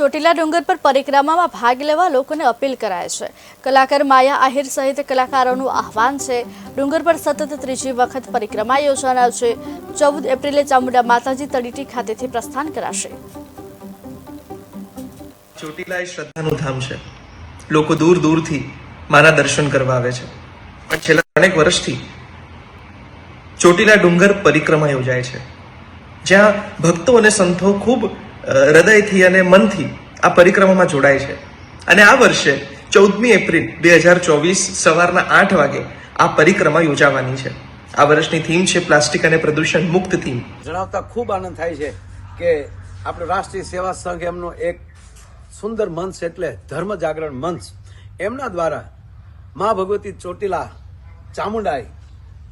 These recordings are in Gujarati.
ચોટીલા ડુંગર પર પરિક્રમામાં ભાગ લેવા લોકોને અપીલ કરાય છે. કલાકાર માયા આહિર સહિત કલાકારોનું આહવાન છે. ડુંગર પર સતત ત્રીજી વખત પરિક્રમા યોજાનાર છે. ચૌદ એપ્રિલે ચામુંડા માતાજી તળીટી ખાતેથી પ્રસ્થાન કરાશે. ચોટીલા એ શ્રદ્ધાનું ધામ છે. લોકો દૂર દૂરથી માના દર્શન કરવા આવે છે. પણ છેલ્લા અનેક વર્ષથી ચોટીલા ડુંગર પરિક્રમા યોજાય છે. જ્યાં ભક્તો અને સંતો ખૂબ હૃદયથી અને મનથી આ પરિક્રમામાં જોડાય છે. અને આ વર્ષે ચૌદમી એપ્રિલ બે હજાર ચોવીસ સવારના આઠ વાગે આ પરિક્રમા યોજાવાની છે. આ વર્ષની થીમ છે પ્લાસ્ટિક અને પ્રદૂષણ મુક્ત થીમ. જણાવતા ખૂબ આનંદ થાય છે કે આપણો રાષ્ટ્રીય સેવા સંઘ એમનો એક સુંદર મંચ એટલે ધર્મ જાગરણ મંચ. એમના દ્વારા મા ભગવતી ચોટીલા ચામુંડાઈ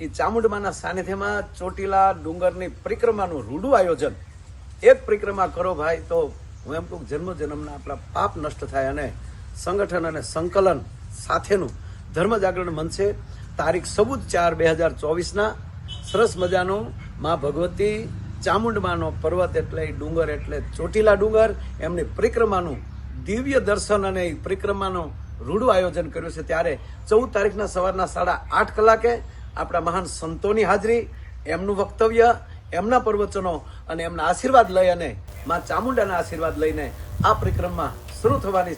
એ ચામુંડમાના સાનિધ્યમાં ચોટીલા ડુંગરની પરિક્રમાનું રૂડું આયોજન એક પરિક્રમા કરો ભાઈ, તો હું એમ કહું જન્મ જન્મના આપણા પાપ નષ્ટ થાય અને સંગઠન અને સંકલન સાથેનું ધર્મ જાગરણ મંચે તારીખ ચૌદ ચાર બે હજાર ચોવીસના. સરસ મજાનું. મા ભગવતી ચામુંડમાનો પર્વત એટલે ડુંગર એટલે ચોટીલા ડુંગર. એમની પરિક્રમાનું દિવ્ય દર્શન અને પરિક્રમાનું રૂડું આયોજન કર્યું છે. ત્યારે ચૌદ તારીખના સવારના સાડા આઠ કલાકે આપણા મહાન સંતોની હાજરી, એમનું વક્તવ્ય એમના પ્રવચનો અને એમના આશીર્વાદ લઈ અને મા ચામુંડાના આશીર્વાદ લઈને આ પરિક્રમા શરૂ થવાની